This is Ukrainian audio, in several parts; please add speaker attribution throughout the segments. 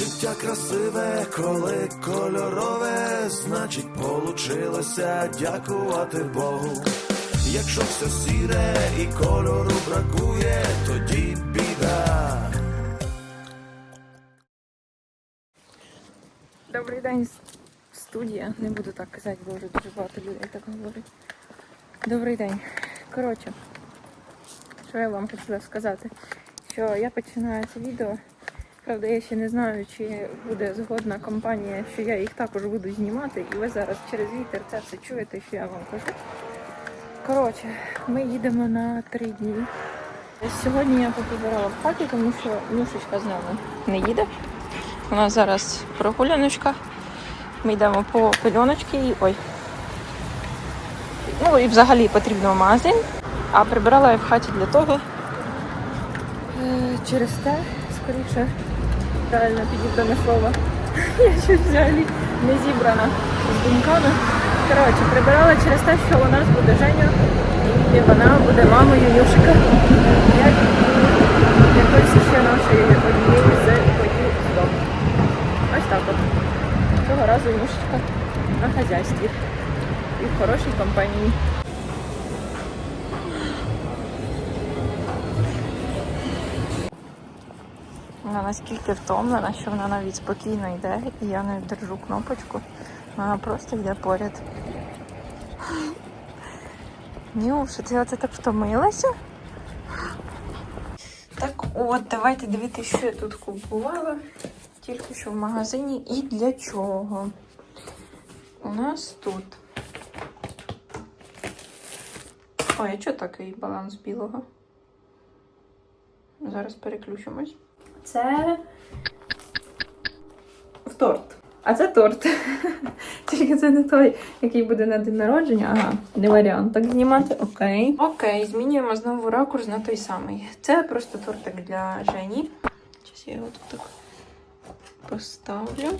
Speaker 1: Життя красиве, коли кольорове, значить, получилося дякувати Богу. Якщо все сіре і кольору бракує, тоді біда.
Speaker 2: Добрий день, студія. Не буду так казати, бо вже дуже багато людей так говорить. Добрий день. Коротше, що я вам хотіла сказати? Що я починаю це відео. Правда, я ще не знаю, чи буде згодна компанія, що я їх також буду знімати, і ви зараз через вітер це все чуєте, що я вам кажу. Коротше, ми їдемо на три дні. Сьогодні я поприбирала в хаті, тому що Нюшечка з нами не їде. У нас зараз прогуляночка. Ми йдемо по пельоночки і ой. Ну і взагалі потрібно в магазин. А прибирала я в хаті для того. е, Через те, скоріше, правильно підібране слово. Я щось взагалі не зібрана з думками. Коротше, прибирала через те, що у нас буде Женя, і вона буде мамою Юшика. Як і якоїсь ще нашої однієї з з дому. Ось так от. Цього разу Юшечка на хазяйстві. І в хорошій компанії. Вона наскільки втомлена, що вона навіть спокійно йде, і я не держу кнопочку. Вона просто йде поряд. Нюша, ти оце так втомилася? Так от, давайте дивитися, що я тут купувала. Тільки що в магазині і для чого. У нас тут. Ой, а чого такий баланс білого? Зараз переключимось. Це в торт. А це торт. Тільки це не той, який буде на день народження. Ага, не варіант. Так знімати. Окей. Окей, змінюємо знову ракурс на той самий. Це просто тортик для Жені. Зараз я його тут так поставлю.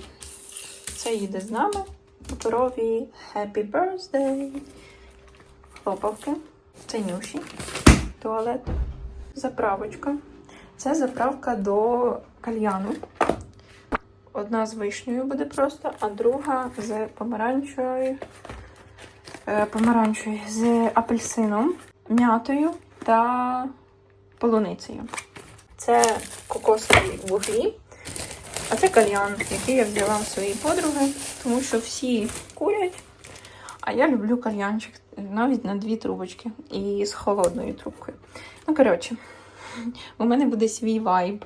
Speaker 2: Це їде з нами. Паперові Happy Birthday. Хлопавки. Це нюші. Туалет. Заправочка. Це заправка до кальяну. Одна з вишнею буде просто, а друга з помаранчою, е, помаранчою з апельсином, м'ятою та полуницею. Це кокосові вуглі, а це кальян, який я взяла в своїй подруги, тому що всі курять. А я люблю кальянчик навіть на дві трубочки і з холодною трубкою. Ну, коротше, у мене буде свій вайб.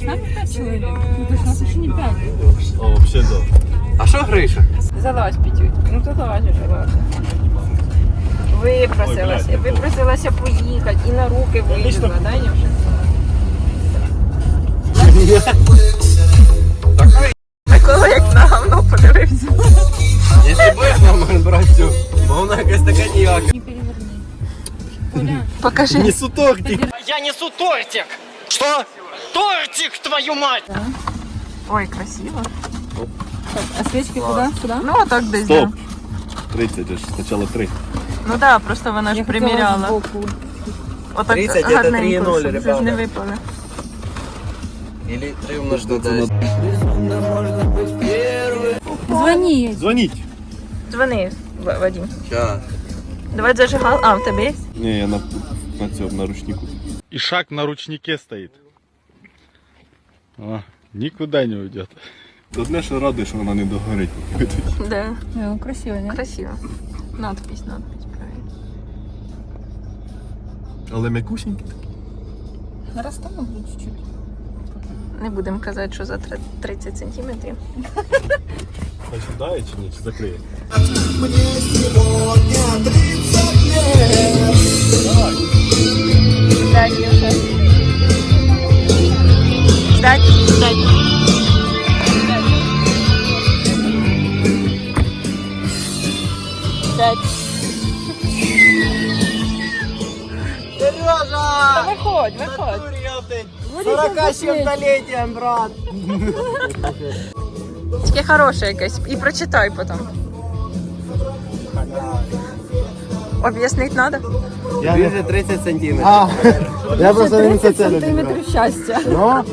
Speaker 3: 16 чоловік? Ну, то 16 не 5.
Speaker 4: А, вообще да. А що Гриша?
Speaker 2: Залазь, Пітють. Ну, то залазь уже, ладно. Випросилася, випросилася поїхати і на руки вилізла, да, Нюша? Микола як на гавно подивився.
Speaker 4: Якщо будеш нормально брати цю, бо вона якась така ніяка.
Speaker 3: Не переверни.
Speaker 2: Покажи.
Speaker 4: Несу тортик.
Speaker 5: Я несу тортик! Что? Тортик, твою мать!
Speaker 2: Ой, красиво.
Speaker 3: а свечки куда? Сюда?
Speaker 2: Ну, а так десь.
Speaker 4: Стоп.
Speaker 2: да.
Speaker 4: 30 же ж, спочатку 3.
Speaker 2: Ну да, просто вона ж
Speaker 3: Я хотела
Speaker 2: приміряла.
Speaker 3: сбоку.
Speaker 2: Отак
Speaker 4: 30 это
Speaker 2: гарненько,
Speaker 4: 3,0,
Speaker 2: щоб вже ж
Speaker 4: ребята.
Speaker 2: не випали.
Speaker 4: Или 3 умножити на 10.
Speaker 3: Звони.
Speaker 4: Звоніть.
Speaker 2: Дзвони, В- Вадим.
Speaker 4: Щас.
Speaker 2: Давай зажигал. А, в тебе є?
Speaker 4: Не, я на, на цьому, на ручнику.
Speaker 6: И шаг на ручнике стоит. А, никуда не уйдет.
Speaker 4: Одне, що радує, що вона не догорить.
Speaker 2: Да.
Speaker 3: Ну, красиво, не?
Speaker 2: Красиво. Надпись, надпись, правильно.
Speaker 4: Але м'якусенький.
Speaker 3: Нарастану будет чуть-чуть.
Speaker 2: Не будемо казати, що за три- 30 сантиметрів.
Speaker 4: А сідає чи ні? Чи закриє?
Speaker 1: Мне ждать, ждать. Ждать.
Speaker 4: Сережа!
Speaker 2: Да
Speaker 4: выходь, выходь. Сорока летием, брат.
Speaker 2: Таке хороше якесь. И прочитай потом. Об'яснити надо.
Speaker 4: Я не- 30 сантиметров.
Speaker 7: А, я просто не це 30
Speaker 2: сантиметрів щастя.
Speaker 7: Ну,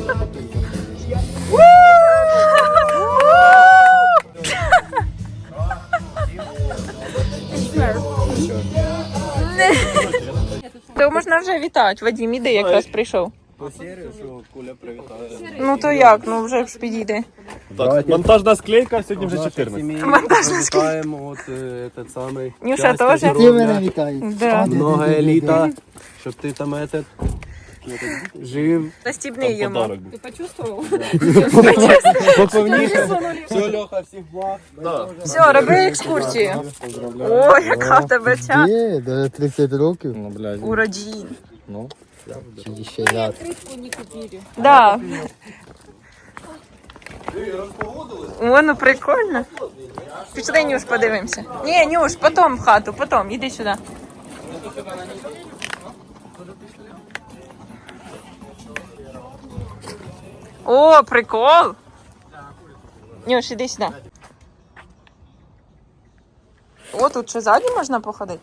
Speaker 2: То вже вітають. Вадим, іди якраз прийшов.
Speaker 4: По що куля привітає.
Speaker 2: Ну то як? Ну вже ж підійде.
Speaker 6: Так, монтажна склейка, сьогодні вже 14.
Speaker 4: Вітаємо от е, этот самий.
Speaker 2: Нюша
Speaker 4: щастя,
Speaker 2: теж?
Speaker 7: ти мене вітаєш.
Speaker 2: Да.
Speaker 4: Много еліта, щоб ти там этот, жив.
Speaker 2: Йому.
Speaker 6: Був.
Speaker 3: Ты почувствовал?
Speaker 4: Поповніше. Все, Льоха, всіх благ.
Speaker 2: Все, роби екскурсію. О, яка в тебе ця
Speaker 7: Є, до 30 років.
Speaker 6: Ну, блядь.
Speaker 2: уродін.
Speaker 7: Чи ще ряд.
Speaker 3: Открытку не купили.
Speaker 2: Да. О, ну прикольно. Пішли, Нюш, подивимося. Ні, Нюш, потом в хату, потом, іди сюди. О, прикол. Нюш, іди сюди. О, тут ще ззаді можна походити.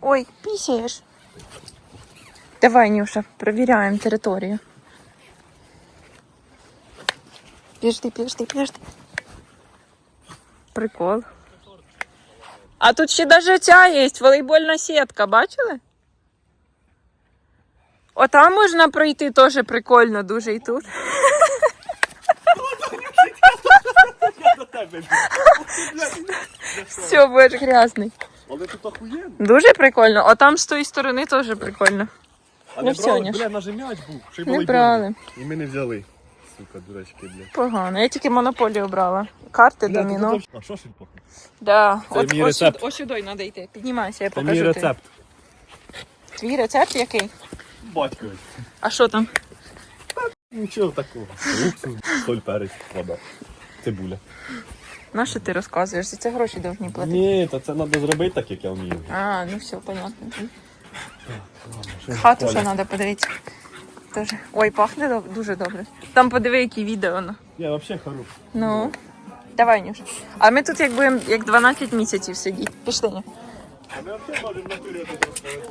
Speaker 2: Ой, пісяєш. Давай, Нюша, перевіряємо територію. Пішди, пішди, пішди. Прикол. А тут ще навіть ця є волейбольна сітка, бачили? Отам можна пройти теж прикольно дуже і тут. Все, будеш грязний.
Speaker 6: Але тут охуєнно.
Speaker 2: Дуже прикольно. А там з тої сторони теж прикольно.
Speaker 6: А
Speaker 2: Ну
Speaker 6: не брали, бля, наш м'яч був. Ще й
Speaker 2: Не брали.
Speaker 6: І ми не взяли. Сука, дурачки, бля.
Speaker 2: Погано. Я тільки монополію брала. Карти,
Speaker 6: Бля,
Speaker 2: доміно.
Speaker 6: тут А що ж він пахне?
Speaker 2: Да.
Speaker 6: Це
Speaker 2: От,
Speaker 6: мій
Speaker 2: ось,
Speaker 6: рецепт.
Speaker 2: сюди- ось сюди треба йти. Піднімайся, я
Speaker 6: Це
Speaker 2: покажу.
Speaker 6: мій
Speaker 2: тобі.
Speaker 6: рецепт.
Speaker 2: Твій рецепт який?
Speaker 6: Батькович.
Speaker 2: А що там?
Speaker 6: Нічого такого. Уксус, соль, перець, вода. Цибуля.
Speaker 2: На що ти розказуєш? За це гроші повинні платити.
Speaker 6: Ні, то це треба зробити так, як я вмію.
Speaker 2: А, ну все, понятно. Хату ще треба подивитися. Тоже. Ой, пахне доб- дуже добре. Там подиви, які відео. Ну.
Speaker 6: Я взагалі хорош.
Speaker 2: ну. Давай, Нюш. А ми тут як будемо як 12 місяців сидіти. Пішли. Ню.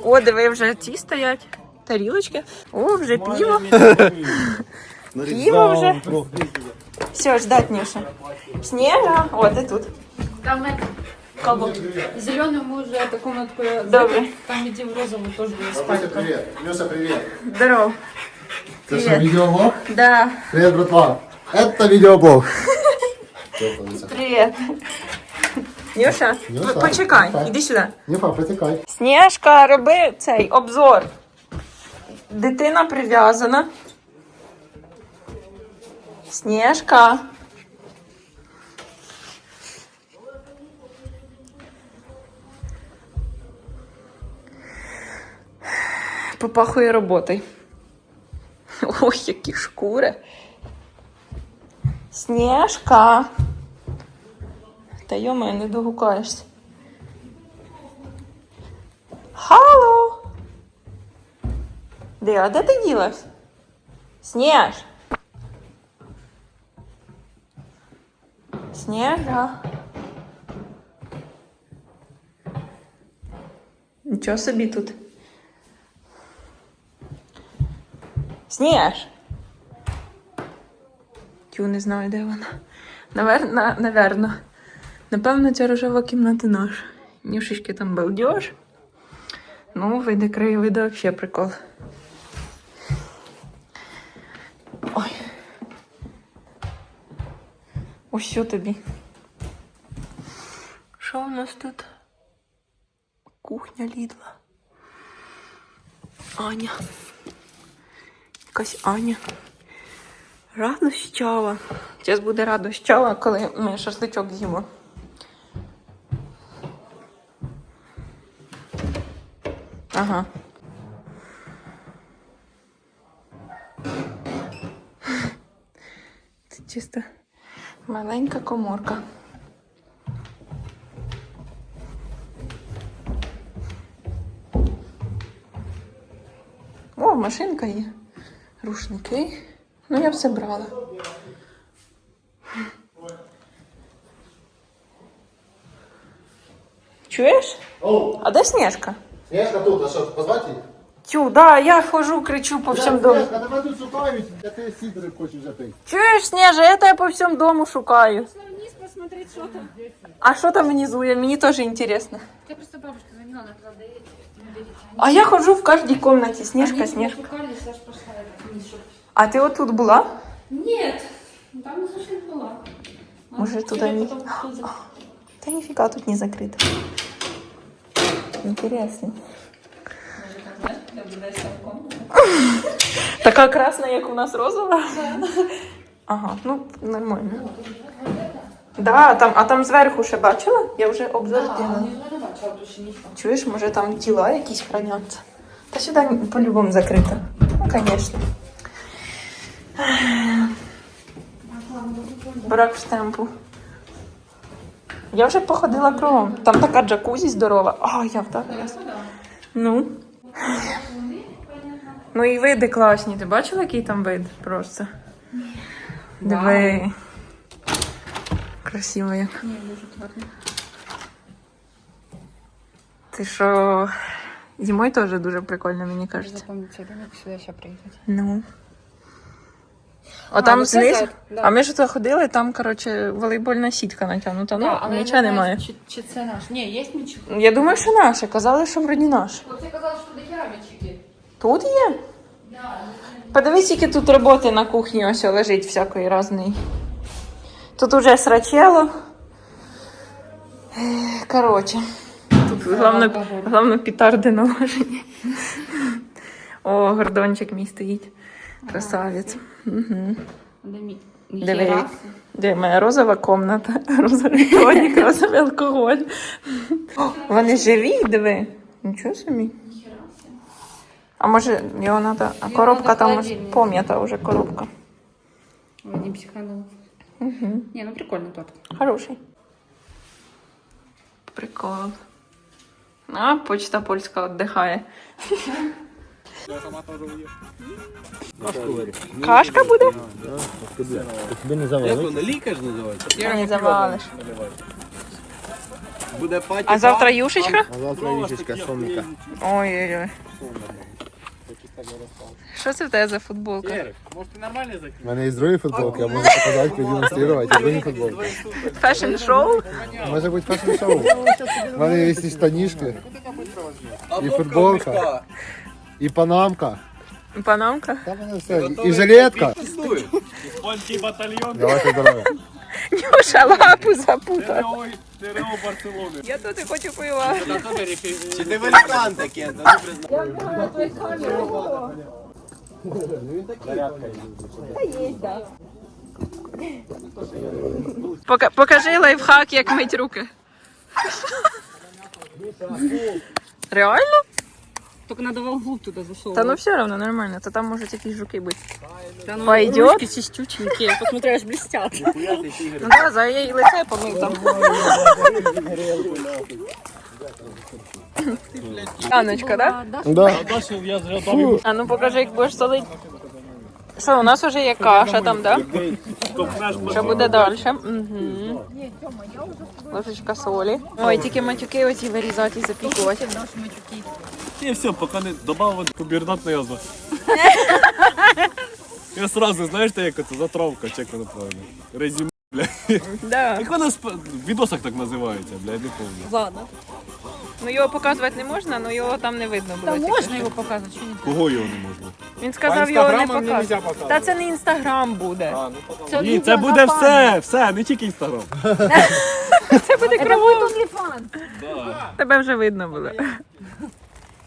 Speaker 2: О, диви, вже ті стоять. Тарілочки. О, вже пиво. Пиво вже. Все, ждать, Нюша. Снега. О, ти тут.
Speaker 3: Там это,
Speaker 2: Кого?
Speaker 3: зеленый мы уже эту комнатку
Speaker 2: Добре.
Speaker 3: Там иди в розовую тоже будет спать.
Speaker 7: Привіт. Люся, привіт.
Speaker 2: Здоров.
Speaker 7: Це що,
Speaker 2: Привіт.
Speaker 7: відеоблог?
Speaker 2: Да,
Speaker 7: Привіт, братва. Это відеоблог.
Speaker 2: привіт. Нюша,
Speaker 7: Нюша,
Speaker 2: почекай,
Speaker 7: так.
Speaker 2: іди сюди.
Speaker 7: Нюха, притикай.
Speaker 2: Сніжка, роби цей обзор. Дитина прив'язана. Сніжка. Попахує роботою. Ой, які шкури. Сніжка. Та йома, не догукаєшся. Де, де ти ділась? Сніж. Сніжа. Нічого собі тут. Сніж. Тю, не знаю, де вона. Наверно, наверно. Напевно, ця рожева кімната наша. Нюшечки там балдеж. Ну, види краєвиди вообще прикол. Ой. Ось що тобі. Що у нас тут? Кухня Лідла. Аня. Якась Аня. Радощава. Зараз буде радощава, коли ми шашличок з'їмо. Ага. Це чисто Маленька коморка. О, машинка є. Рушники. Ну, я все брала. Чуєш?
Speaker 7: О.
Speaker 2: А де Снежка?
Speaker 7: Снежка тут, а що, позвати її?
Speaker 2: Тю, да, я хожу, кричу по всьому дому.
Speaker 7: Снежка, тебе тут шукають, я ти сідри хочеш взяти.
Speaker 2: Чуєш, Снежа, я тебе по всьому дому шукаю.
Speaker 3: Вниз посмотреть, что там.
Speaker 2: А що там внизу? Я- Мені теж інтересно.
Speaker 3: Я просто бабушка звонила, она сказала, да
Speaker 2: А я ходжу в кожній кімнаті. Снежка, Снежка.
Speaker 3: Шукали, Саш пошла вниз, чтоб...
Speaker 2: А ти отут була?
Speaker 3: Нет, там не слушай была.
Speaker 2: Може, туди не... Та ніфіга тут не закрито. Інтересно. Така красна, як у нас розова? Ага, ну нормально. Да, там, а там зверху ще бачила? Я вже обзор зробила. Чуєш, може там тіла якісь храняться? Та сюди по-любому закрито. Ну, звісно. Брак штемпу. Я вже походила кругом. Там така джакузі здорова. А, я вдарилась. Ну. Ну і види класні. Ти бачила, який там вид просто? Диви. Красиво як. Ти що? Зимою теж дуже прикольно, мені кажеться.
Speaker 8: Запомните, рынок сюда сейчас приехать.
Speaker 2: Ну. А там
Speaker 8: ну це
Speaker 2: знизу.
Speaker 8: да.
Speaker 2: А ми ж туди ходили, там, коротше, волейбольна сітка натягнута. Ну,
Speaker 8: але
Speaker 2: нічого немає.
Speaker 8: Чи, чи це наш? Ні, є м'ячик.
Speaker 2: Я думаю, що наше. Казали, що вроді наш.
Speaker 8: Оце казали, що до хера м'ячики.
Speaker 2: Тут є? Подивись, які тут роботи на кухні ось лежить всякої разної. Тут уже срачело. Коротше. Тут головне, головне петарди наложені. О, гордончик мій стоїть. Красавець. Угу. Диви. Де моя розова комната, розовий тоник, розовий алкоголь. О, вони живі, диви. Нічого собі. А може його треба. А коробка
Speaker 8: надо
Speaker 2: там ось
Speaker 8: холодильник.
Speaker 2: пом'ята вже коробка.
Speaker 8: Вадим психанул.
Speaker 2: Угу.
Speaker 8: Не, ну прикольно тут.
Speaker 2: Хороший. Прикол. А, почта польська віддихає. Кашка буде?
Speaker 6: Тобі не
Speaker 4: Як
Speaker 6: завалить.
Speaker 4: воно, лікар називається?
Speaker 2: Не завалиш.
Speaker 4: Буде паті.
Speaker 2: А завтра юшечка?
Speaker 7: А завтра їжечка, сонника.
Speaker 2: Ой-ой-ой. Що це в тебе за футболка?
Speaker 4: Може ти нормально?
Speaker 7: У мене є другі футболки, я можу показати, продемонструвати. Другі футболки.
Speaker 2: Фешн-шоу?
Speaker 7: Може бути фешн-шоу. У мене є і штанішки, і футболка, і панамка.
Speaker 2: Панамка?
Speaker 7: Там мене все. І жилетка.
Speaker 6: Польський батальйон.
Speaker 7: Давайте здоров'я.
Speaker 2: Нюша лапу запутав.
Speaker 6: ТРО Барселони.
Speaker 2: Я тут і хочу пива.
Speaker 4: Чи ти великан такий? Та ну признай.
Speaker 2: Пока- покажи лайфхак, як мить руки. Реально?
Speaker 8: Только надо волгу туда засовывать.
Speaker 2: Та ну все равно нормально, то там может такие жуки быть.
Speaker 8: Да ну,
Speaker 2: пойдет?
Speaker 8: ручки чистюченькие. Посмотри, аж блестят.
Speaker 2: Ну да, за її лице помыл там. Аночка, да?
Speaker 7: Да.
Speaker 2: А ну покажи, як будеш солити. Що, у нас вже є каша там, да? Що буде далі? Угу. Ложечка солі. Ой, тільки матюки оці вирізати і запікувати.
Speaker 6: І все, поки не добавив пубернат на язва. Я сразу, знаєш, як це затравка, чи як воно правильно. Резюме, бля.
Speaker 2: Да.
Speaker 6: Як воно в відосах так називається, бля, я не пам'ятаю.
Speaker 8: Ладно.
Speaker 2: Ну його показувати не можна, але його там не видно було.
Speaker 8: Да
Speaker 2: тільки
Speaker 8: можно
Speaker 2: що.
Speaker 8: его показывать, что не
Speaker 6: Кого його не можна?
Speaker 2: Він сказав, його не показувати. Та це не інстаграм буде.
Speaker 6: Ні, це буде все, все, не тільки інстаграм.
Speaker 2: Це буде кривий Тебе вже видно було.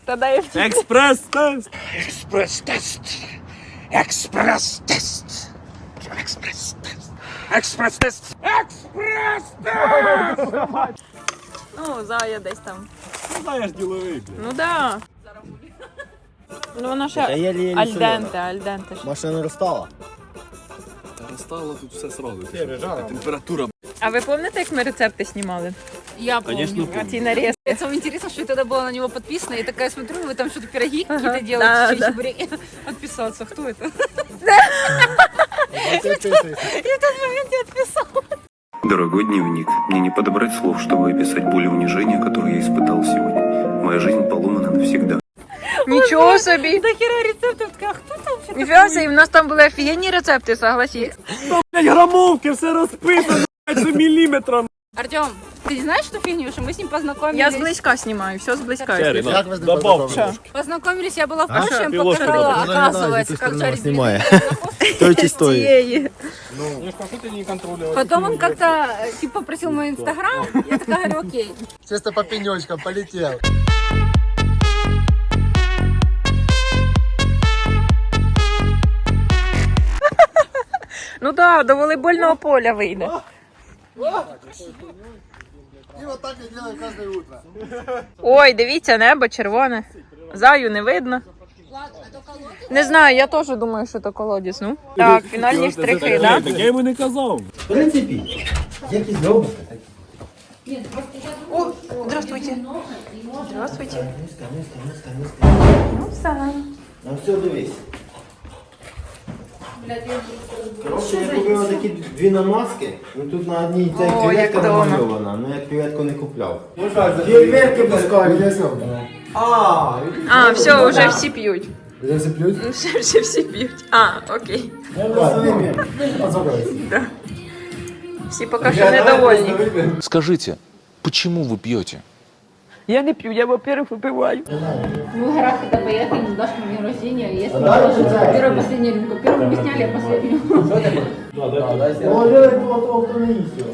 Speaker 2: Та дай в
Speaker 6: Експрес-тест!
Speaker 5: Експрес-тест. Експрес-тест. Експрес-тест. Експрес-тест.
Speaker 2: Ну, зая десь там.
Speaker 6: Ну, знаєш, діловий, бля.
Speaker 2: Ну да. Ну вона ще альденте, альденте. ще.
Speaker 7: Машина не розстала.
Speaker 6: Стало тут все сразу. Температура.
Speaker 2: А ви пам'ятаєте, як ми рецепти знімали?
Speaker 8: Я помню.
Speaker 6: Конечно,
Speaker 2: А ті наріз.
Speaker 8: Это самое интересное, что я тогда была на него подписана, и такая смотрю, вы там что-то пироги
Speaker 2: Ага,
Speaker 8: какие-то
Speaker 2: да,
Speaker 8: делаете, через
Speaker 2: да.
Speaker 8: чебуреки. Отписаться, кто это?
Speaker 9: Дорогой дневник, мне не подобрать слов, чтобы описать боль и унижение, которые я испытал сегодня. Моя жизнь поломана навсегда.
Speaker 2: Нічого собі.
Speaker 8: До хера рецептов, такая, кто там вообще
Speaker 2: Ніфіга собі, в нас там були офігенні рецепти, согласіть.
Speaker 6: Блять, грамовки, все розписано, блять, це міліметром.
Speaker 8: Артем, ты знаешь, что фигню, что мы с ним познакомились?
Speaker 2: Я зблизька знімаю, все зблизька.
Speaker 6: Черри,
Speaker 7: Як ви з ним
Speaker 6: добав.
Speaker 7: познайомились?
Speaker 8: Познакомились, я была в
Speaker 7: А?
Speaker 8: Польше, я
Speaker 6: Ты ложку
Speaker 8: показала,
Speaker 6: дай,
Speaker 8: оказывается, как жарить
Speaker 7: снимає. Той чи стоїть?
Speaker 2: Цієї.
Speaker 8: Потом он как-то, типа, просил мой инстаграм, я такая говорю, окей.
Speaker 7: Чисто по пенечкам полетел.
Speaker 2: Ну так, да, до волейбольного поля вийде.
Speaker 7: И вот так я делаю каждое утро.
Speaker 2: Ой, дивіться, небо червоне. Заю не видно. Не знаю, я теж думаю, що то колодязь. Ну. Так, фінальні штрихи, так?
Speaker 6: Так я йому не казав.
Speaker 2: О, здравствуйте. Здравствуйте. Ну, все.
Speaker 4: Ну все, дивись. Коротше, я купив такі дві намазки, ну тут на одній ця
Speaker 2: О, як
Speaker 4: креветка намальована, ну як креветку не купляв. Фейерверки пускають. А,
Speaker 2: А, все, вже всі п'ють.
Speaker 7: Где все пьют?
Speaker 2: Вже, вже всі п'ють. А, окей. Всі поки що недовольні.
Speaker 10: Скажите, почему вы пьете?
Speaker 2: Я не п'ю, я, во-первых, випиваю.
Speaker 3: Мы в горах когда поехали, не дашь на день рождения, если первую последнюю рюмку. Первую мы сняли, а последнюю.
Speaker 4: Може, того, того, хто не їсть його.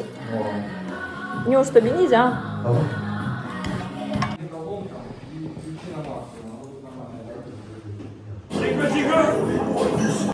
Speaker 2: Нюш, тобі нельзя. Oh,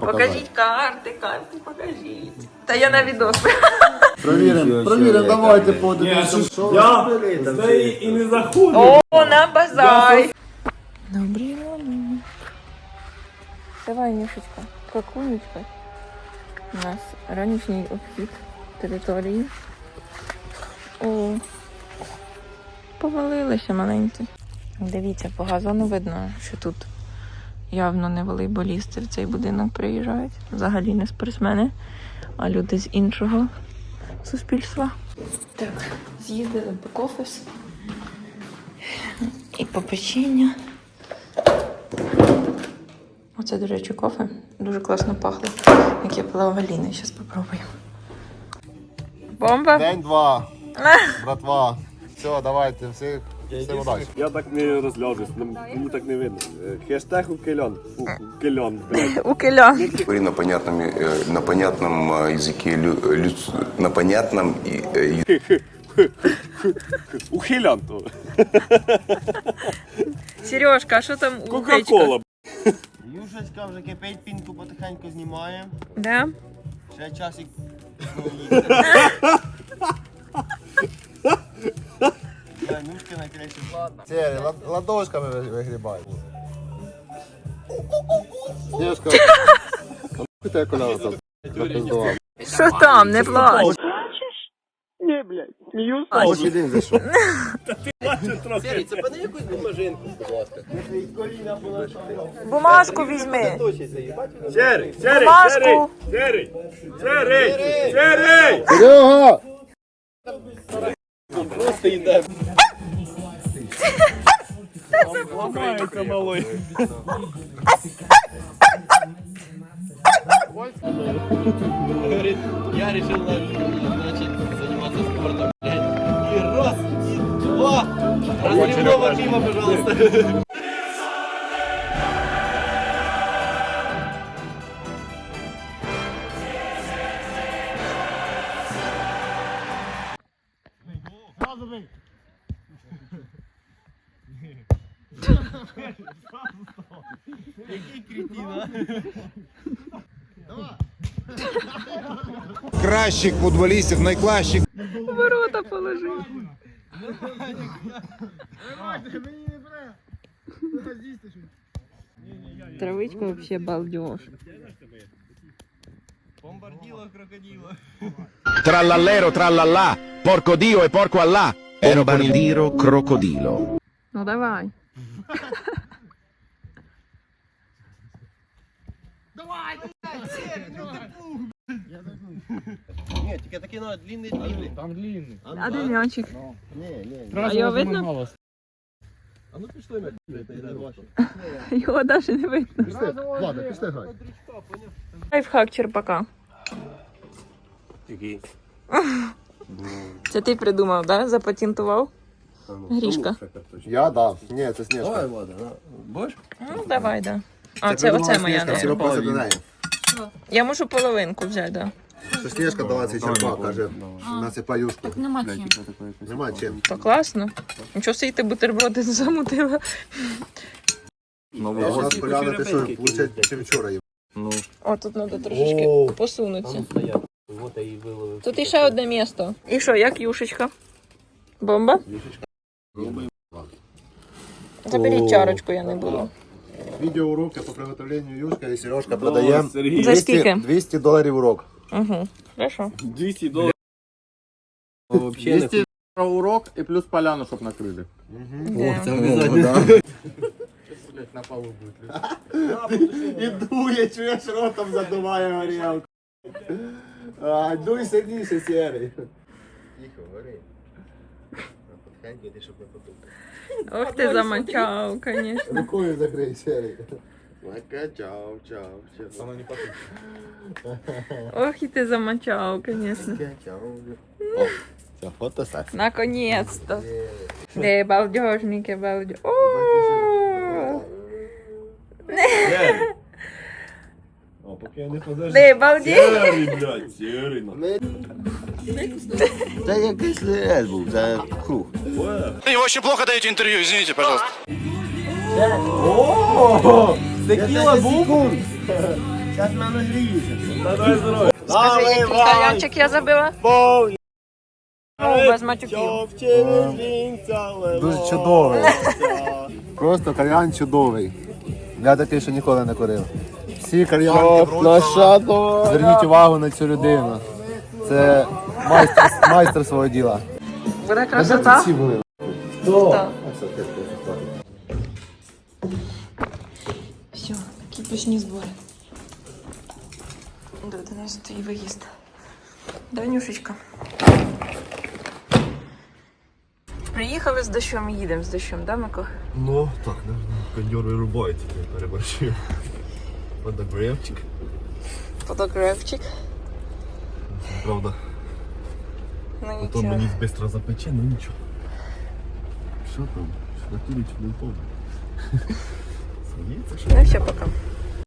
Speaker 2: Покажіть карти, карти, покажіть. Та я на відос.
Speaker 7: Проверим, проверим, давайте подивимося, що
Speaker 6: Я
Speaker 7: ви там.
Speaker 6: і і не заходив.
Speaker 2: О, на базар. Добрий ранок. Давай, Мішечка, какунечка. У нас ранішній обхід території. О, повалилося маленьке. Дивіться, по газону видно, що тут явно не волейболісти в цей будинок приїжджають. Взагалі не спортсмени, а люди з іншого суспільства. Так, з'їздили в бек-офіс і по печіння. Оце, до речі, кофе. Дуже класно пахло. Як я пила в Аліни. Зараз спробуємо. Бомба!
Speaker 7: День-два, братва. Все, давайте, всіх, всім удачі.
Speaker 6: Я так не розгляжусь, мені так не видно. Е, Хештег укельон. Укельон, блядь.
Speaker 2: Укеля.
Speaker 9: Говори на понятном, э, на понятном э, языке, лю- люд- на понятном и, э,
Speaker 6: Ухилян то.
Speaker 2: Сережка, а що там у
Speaker 6: Кока-кола.
Speaker 4: Юшечка вже кипить, пінку потихеньку знімає.
Speaker 2: Да?
Speaker 4: Ще часик. Нушки на криші.
Speaker 7: Сері, лад- ладошками ви- вигрібай. Снежка. Нахуй тебе коляна там запиздував.
Speaker 2: Що там? Не плач.
Speaker 7: Ось один зайшов.
Speaker 4: Сері, це пане якусь бумажинку, будь ласка.
Speaker 2: Бумажку візьми.
Speaker 6: Черри, черри,
Speaker 2: Бумажку.
Speaker 6: черри, черри, черри, черри.
Speaker 7: Серега!
Speaker 4: Просто йде.
Speaker 6: Ламається малой.
Speaker 4: Говорит, я решил начать заниматься спортом. И раз, и два. Разрывного пива, пожалуйста.
Speaker 7: Кращих футболістів, найкращих.
Speaker 2: Ворота положив. Травичка вообще балдеж.
Speaker 10: Trallallero, trallallà, porco Dio e porco Allah. Bombardiro crocodilo.
Speaker 2: Ну давай.
Speaker 4: Ні, тільки такий на длинний длинний.
Speaker 7: Там длинний.
Speaker 2: А де м'ячик?
Speaker 4: Ні, ні.
Speaker 2: А його видно?
Speaker 6: А ну пішли ми.
Speaker 2: Його навіть не видно.
Speaker 7: Ладно, пішли грати.
Speaker 2: Лайфхак черпака.
Speaker 6: Який?
Speaker 2: Це ти придумав, да? Запатентував? Грішка.
Speaker 7: Я дав. Ні, це
Speaker 4: Давай,
Speaker 7: Снежка.
Speaker 4: вода. на. Будеш?
Speaker 2: Ну, давай, да. А, це, оце моя, не.
Speaker 7: до неї.
Speaker 2: Я можу половинку взяти, да.
Speaker 7: Це Снежка дала цей черпак, каже, насипай юшку.
Speaker 3: Нема чим.
Speaker 7: Нема чим.
Speaker 2: То класно. Нічого собі ти бутерброди замутила.
Speaker 7: А у нас поляна, ти що, получать, чим вчора їв.
Speaker 2: О, тут треба трошечки
Speaker 7: О.
Speaker 2: посунутися.
Speaker 4: Вот я.
Speaker 2: Тут іще одне місто. І що, як юшечка? Бомба? Заберіть чарочку, я не буду.
Speaker 7: Відеоуроки по приготовленню юшка і Сережка продає
Speaker 6: Сергій.
Speaker 2: За скільки?
Speaker 7: 200 доларів урок.
Speaker 2: Угу. Хорошо.
Speaker 6: 200 доларів.
Speaker 4: Вообще не
Speaker 7: 200
Speaker 11: урок і плюс поляну, щоб накрили.
Speaker 2: Да.
Speaker 7: На полу буде. І дує, чуєш, ротом задуває горілку. А, дуй сильніше, сірий. Тихо, гори. Потихеньку йди, щоб не потупив.
Speaker 2: Ох ти замочав, звісно.
Speaker 7: Рукою закрий, сірий.
Speaker 6: Чао, чао, чао.
Speaker 7: Воно не потупить.
Speaker 2: Ох і ти замочав, звісно.
Speaker 7: О, все, фотосесія.
Speaker 2: Наконец-то. Де балдежники, балдеж. О!
Speaker 6: О, поки я не подожду.
Speaker 2: Де балдеж?
Speaker 6: Сірий, блядь, ну.
Speaker 4: Це якийсь лес був, це круг.
Speaker 5: Вы очень плохо даете интервью, извините, пожалуйста.
Speaker 4: Текіла був? Зараз мене гріється.
Speaker 6: Давай здоров'я.
Speaker 2: Скажи, який кальянчик я забила? Ну, без матюків.
Speaker 7: Дуже чудовий. Просто кальян чудовий. Я такий ще ніколи не курив. Всі кальянки Зверніть увагу на цю людину. Це майстер, майстер свого діла.
Speaker 2: Буде красота?
Speaker 7: всі були?
Speaker 2: Так. Все, такі пішні збори. До 11 виїзд. Данюшечка. Приїхали з дощом, їдемо з дощом, да, Мико?
Speaker 6: Ну, так, кондьор вирубають, переборщив. Подогревчик.
Speaker 2: Фотографчик.
Speaker 6: Правда,
Speaker 2: Ну
Speaker 6: то
Speaker 2: нічого.
Speaker 6: мені швидко запече, ну нічого. Що там? Чи не впав? Що?
Speaker 2: Ну все, пока.